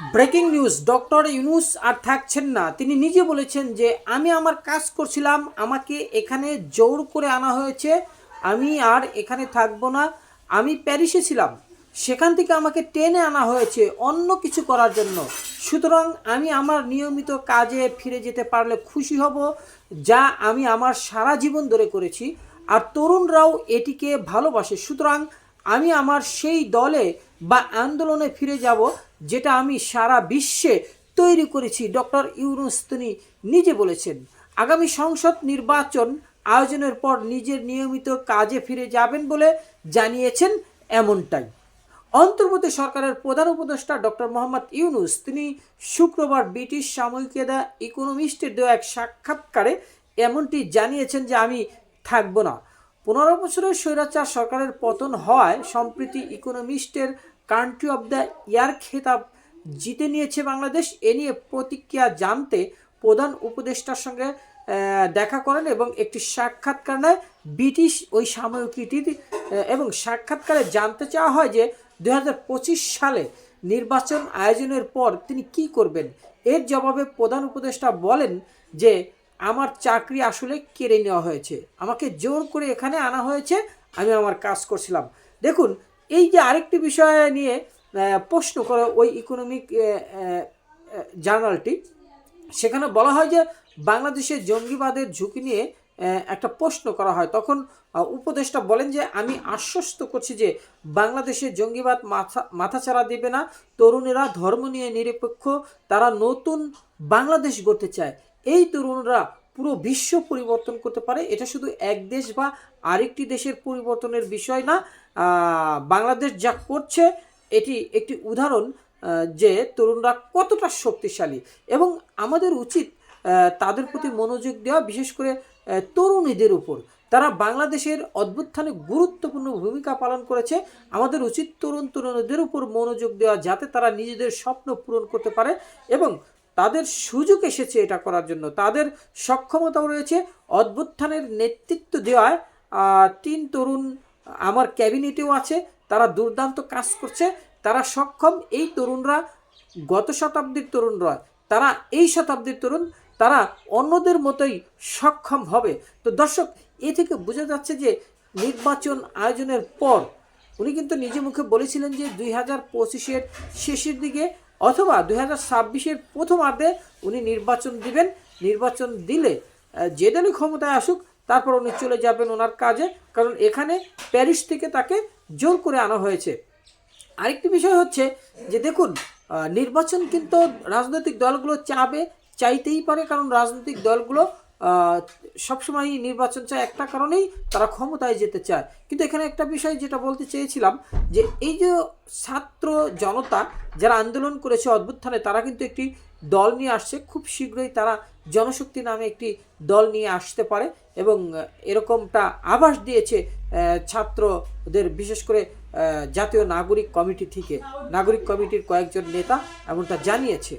Breaking news, doctor Yunus আর থাকছেন না। তিনি নিজে বলেছেন যে, আমি আমার কাজ করছিলাম, আমাকে এখানে জোর করে আনা হয়েছে, আমি আর এখানে থাকব না, আমি প্যারিসে ছিলাম, সেখান থেকে আমাকে টেনে আনা হয়েছে অন্য কিছু করার জন্য। সুতরাং আমি আমার নিয়মিত কাজে ফিরে যেতে পারলে খুশি হব, যা আমি আমার সারা জীবন ধরে করেছি, আর তরুণরাও এটিকে ভালোবাসে। সুতরাং আমি আমার সেই দলে বা আন্দোলনে ফিরে যাব যেটা আমি সারা বিশ্বে তৈরি করেছি। ডক্টর ইউনুস তিনি নিজে বলেছেন, আগামী সংসদ নির্বাচন আয়োজনের পর নিজের নিয়মিত কাজে ফিরে যাবেন বলে জানিয়েছেন এমনটাই। অন্তর্বর্তী সরকারের প্রধান উপদেষ্টা ডক্টর মোহাম্মদ ইউনুস তিনি শুক্রবার ব্রিটিশ সাময়িকী দ্য ইকোনমিস্টের দেওয়া এক সাক্ষাৎকারে এমনটি জানিয়েছেন যে, আমি থাকব না। পনেরো বছরের স্বৈরাচার সরকারের পতন হওয়ায় সম্প্রতি ইকোনমিস্টের কান্ট্রি অব দ্য ইয়ার খেতাব। জিতে নিয়েছে বাংলাদেশ, এ নিয়ে প্রতিক্রিয়া জানতে প্রধান উপদেষ্টার সঙ্গে দেখা করেন এবং একটি সাক্ষাৎকার নেয় ব্রিটিশ ওই সাময়িকীটির এবং সাক্ষাৎকারে জানতে চাওয়া হয় যে দু হাজার পঁচিশ সালে নির্বাচন আয়োজনের পর তিনি কি করবেন। এর জবাবে প্রধান উপদেষ্টা বলেন যে, আমার চাকরি আসলে কেড়ে নেওয়া হয়েছে। আমাকে জোর করে এখানে আনা হয়েছে। আমি আমার কাজ করছিলাম। দেখুন এই যে আরেকটি বিষয় নিয়ে প্রশ্ন করে ওই ইকোনমিক জার্নালটি সেখানে বলা হয় যে বাংলাদেশে জঙ্গিবাদের ঝুঁকি নিয়ে একটা প্রশ্ন করা হয়। তখন উপদেষ্টা বলেন যে আমি আশ্বস্ত করছি যে বাংলাদেশে জঙ্গিবাদ মাথা মাথাচাড়া দেবে না। তরুণেরা ধর্ম নিয়ে নিরপেক্ষ, তারা নতুন বাংলাদেশ গড়তে চায়। এই তরুণরা পুরো বিশ্ব পরিবর্তন করতে পারে। এটা শুধু এক দেশ বা আরেকটি দেশের পরিবর্তনের বিষয় না বাংলাদেশ যা করছে, এটি একটি উদাহরণ যে তরুণরা কতটা শক্তিশালী। এবং আমাদের উচিত তাদের প্রতি মনোযোগ দেওয়া, বিশেষ করে তরুণীদের উপর। তারা বাংলাদেশের অভ্যুত্থানে গুরুত্বপূর্ণ ভূমিকা পালন করেছে। আমাদের উচিত তরুণ তরুণীদের উপর মনোযোগ দেওয়া, যাতে তারা নিজেদের স্বপ্ন পূরণ করতে পারে এবং তাদের সুযোগ এসেছে এটা করার জন্য। তাদের সক্ষমতাও রয়েছে অভ্যুত্থানের নেতৃত্ব দেওয়ায়। তিন তরুণ আমার ক্যাবিনেটেও আছে, তারা দুর্দান্ত কাজ করছে, তারা সক্ষম এই তরুণরা, গত শতাব্দীর তরুণরা, তারা এই শতাব্দীর তরুণ, তারা অন্যদের মতোই সক্ষম হবে। তো দর্শক, এ থেকে বোঝা যাচ্ছে যে নির্বাচন আয়োজনের পর উনি কিন্তু নিজে মুখে বলেছিলেন যে দুই হাজার পঁচিশের শেষের দিকে অথবা দুই হাজার ছাব্বিশের প্রথমার্ধে উনি নির্বাচন দিবেন। নির্বাচন দিলে যে দলই ক্ষমতায় আসুক তারপর উনি চলে যাবেন ওনার কাজে, কারণ এখানে প্যারিস থেকে তাকে জোর করে আনা হয়েছে। আরেকটি বিষয় হচ্ছে যে দেখুন নির্বাচন কিন্তু রাজনৈতিক দলগুলো চাবে, চাইতেই পারে, কারণ রাজনৈতিক দলগুলো সবসময় নির্বাচন চায় একটা কারণেই তারা ক্ষমতায় যেতে চায়। কিন্তু এখানে একটা বিষয় যেটা বলতে চেয়েছিলাম, যে এই যে ছাত্র জনতা যারা আন্দোলন করেছে অভ্যুত্থানে, তারা কিন্তু একটি দল নিয়ে আসছে, খুব শীঘ্রই তারা জনশক্তি নামে একটি দল নিয়ে আসতে পারে এবং এরকমটা আভাস দিয়েছে ছাত্রদের, বিশেষ করে জাতীয় নাগরিক কমিটি থেকে। নাগরিক কমিটির কয়েকজন নেতা এমনটা জানিয়েছে।